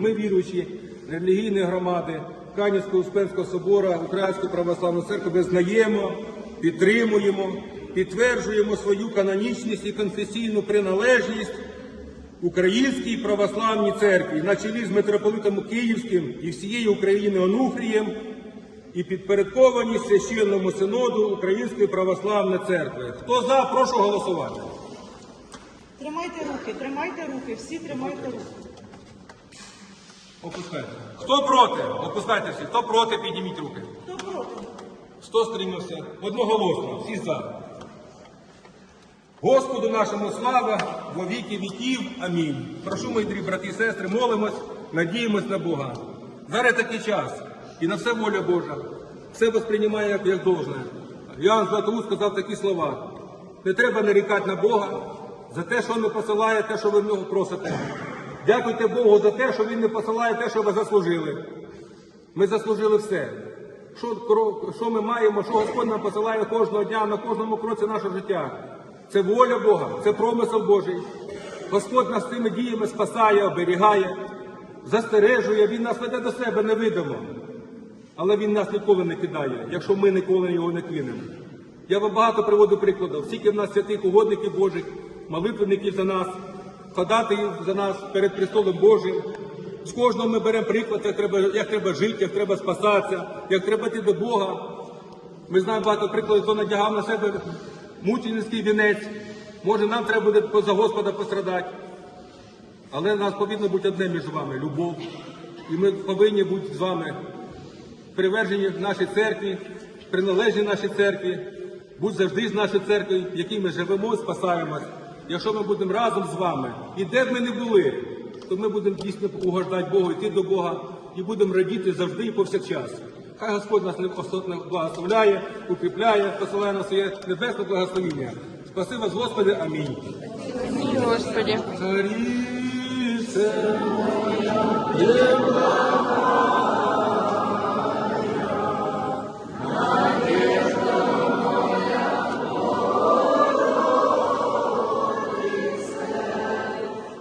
Ми віруючі релігійні громади Канівського Успенського собора, Української православної церкви визнаємо, підтримуємо, підтверджуємо свою канонічність і конфесійну приналежність Українській православній церкві на чолі з митрополитом Київським і всієї України Онуфрієм і підпорядковані священному синоду Української православної церкви. Хто за, прошу голосувати. Тримайте руки, тримайте руки, всі тримайте руки. Опускайте. Хто проти? Опускайте всі. Хто проти, підніміть руки. Хто проти? Хто стримався? Одноголосно. Всі за. Господу нашому слава во віки віків. Амінь. Прошу, мої дорогі брати і сестри, молимось, надіємось на Бога. Зараз такий час. І на все воля Божа. Все восприймає як, як должне. Іоанн Златоуст сказав такі слова. Не треба нарікати на Бога за те, що не посилає, те, що ви в нього просите. Дякуйте Богу за те, що Він не посилає те, що ви заслужили. Ми заслужили все. Що, що ми маємо, що Господь нам посилає кожного дня на кожному кроці нашого життя. Це воля Бога, це промисел Божий. Господь нас цими діями спасає, оберігає, застережує, Він нас веде до себе невидимо. Але Він нас ніколи не кидає, якщо ми ніколи його не кинемо. Я вам багато приводу прикладів. Скільки в нас святих угодників Божих, молитвенників за нас, ходатаїв за нас перед престолом Божим. З кожного ми беремо приклад, як треба, як треба жити, як треба спасатися, як треба йти до Бога. Ми знаємо багато прикладів, хто надягав на себе мученицький вінець. Може, нам треба буде за Господа пострадати. Але нас повинно бути одне між вами любов. І ми повинні бути з вами привержені нашій церкві, приналежні нашій церкві, будь завжди з нашої церкви, в якій ми живемо спасаємось. Якщо ми будемо разом з вами, і де б ми не були, то ми будемо дійсно угождати Богу, йти до Бога і будемо радіти завжди і повсякчас. Хай Господь нас благословляє, укріпляє, посилає на своє небесне благословіння. Спаси вас, Господи, амінь. Господи. Царіце моя,